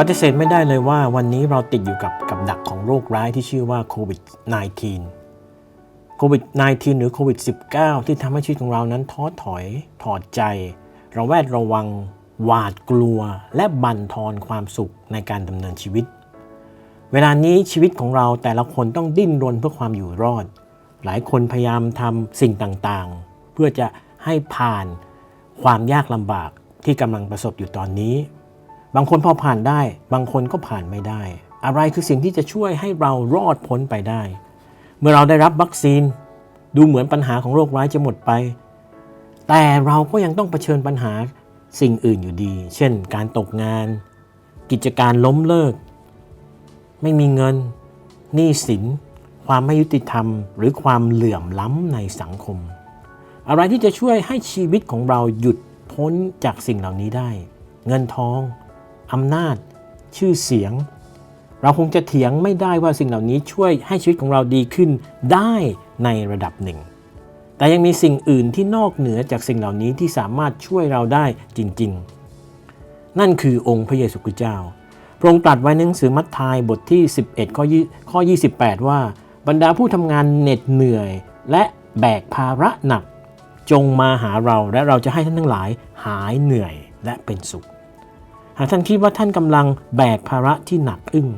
ปฏิเสธไม่ได้เลยว่าวันนี้เราติดอยู่กับกับดักของโรคร้ายที่ชื่อว่าโควิด -19 โควิด -19 หรือโควิด -19 ที่ทำให้ชีวิตของเรานั้นท้อถอย ถอดใจ เระแวดระวัง หวาดกลัว และบั่นทอนความสุขในการดำเนินชีวิต เวลานี้ชีวิตของเราแต่ละคนต้องดิ้นรนเพื่อความอยู่รอด หลายคนพยายามทำสิ่งต่างๆ เพื่อจะให้ผ่านความยากลำบากที่กำลังประสบอยู่ตอนนี้ บางคนพอผ่านได้ บางคนก็ผ่านไม่ได้ อะไรคือสิ่งที่จะช่วยให้เรารอดพ้นไปได้ เมื่อเราได้รับวัคซีน ดูเหมือนปัญหาของโรคร้ายจะหมดไป แต่เราก็ยังต้องเผชิญปัญหาสิ่งอื่นอยู่ดี เช่น การตกงาน กิจการล้มเลิก ไม่มีเงิน หนี้สิน ความไม่ยุติธรรม หรือความเหลื่อมล้ำในสังคม อะไรที่จะช่วยให้ชีวิตของเราหยุดพ้นจากสิ่งเหล่านี้ได้ เงินทอง อำนาจ ชื่อเสียง เราคงจะเถียงไม่ได้ว่าสิ่งเหล่านี้ช่วยให้ชีวิตของเราดีขึ้นได้ในระดับหนึ่ง แต่ยังมีสิ่งอื่นที่นอกเหนือจากสิ่งเหล่านี้ที่สามารถช่วยเราได้จริง ๆ นั่นคือองค์พระเยซูคริสต์เจ้า พระองค์ตรัสไว้ในหนังสือมัทธิวบทที่ 11 ข้อ20ข้อ28ว่า บรรดาผู้ทำงานเหน็ดเหนื่อย และแบกภาระหนักจงมาหาเราและเราจะให้ท่านทั้งหลายหายเหนื่อยและเป็นสุข หากท่านคิดว่าท่านกำลังแบกภาระที่หนักอึ้ง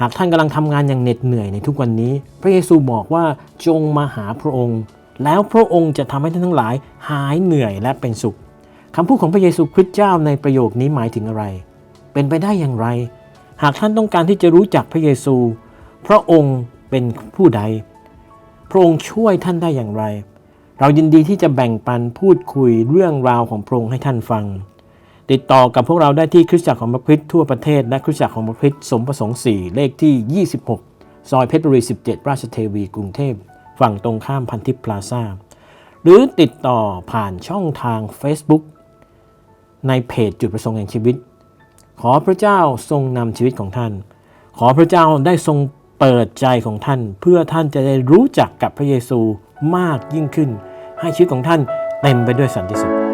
หากท่านกำลังทำงานอย่างเหน็ดเหนื่อยในทุกวันนี้ พระเยซูบอกว่าจงมาหาพระองค์ แล้วพระองค์จะทำให้ท่านทั้งหลายหายเหนื่อยและเป็นสุขคำพูดของพระเยซูคริสต์เจ้าในประโยคนี้หมายถึงอะไร เป็นไปได้อย่างไร หากท่านต้องการที่จะรู้จักพระเยซู พระองค์เป็นผู้ใด พระองค์ช่วยท่านได้อย่างไร เรายินดีที่จะแบ่งปันพูดคุยเรื่องราวของพระองค์ให้ท่านฟัง ติดต่อกับพวกเราได้ที่คริสตจักรของพระคริสต์ทั่วประเทศและคริสตจักรของพระคริสต์สมประสงค์ 4 เลขที่ 26 ซอยเพชรบุรี 17 ราชเทวี กรุงเทพ ฝั่งตรงข้ามพันทิพย์พลาซ่า หรือติดต่อผ่านช่องทาง Facebook ในเพจจุดประสงค์แห่งชีวิต ขอพระเจ้าทรงนำชีวิตของท่าน ขอพระเจ้าได้ทรงเปิดใจของท่าน เพื่อท่านจะได้รู้จักกับพระเยซูมากยิ่งขึ้น ให้ชีวิตของท่านเต็มไปด้วยสันติสุข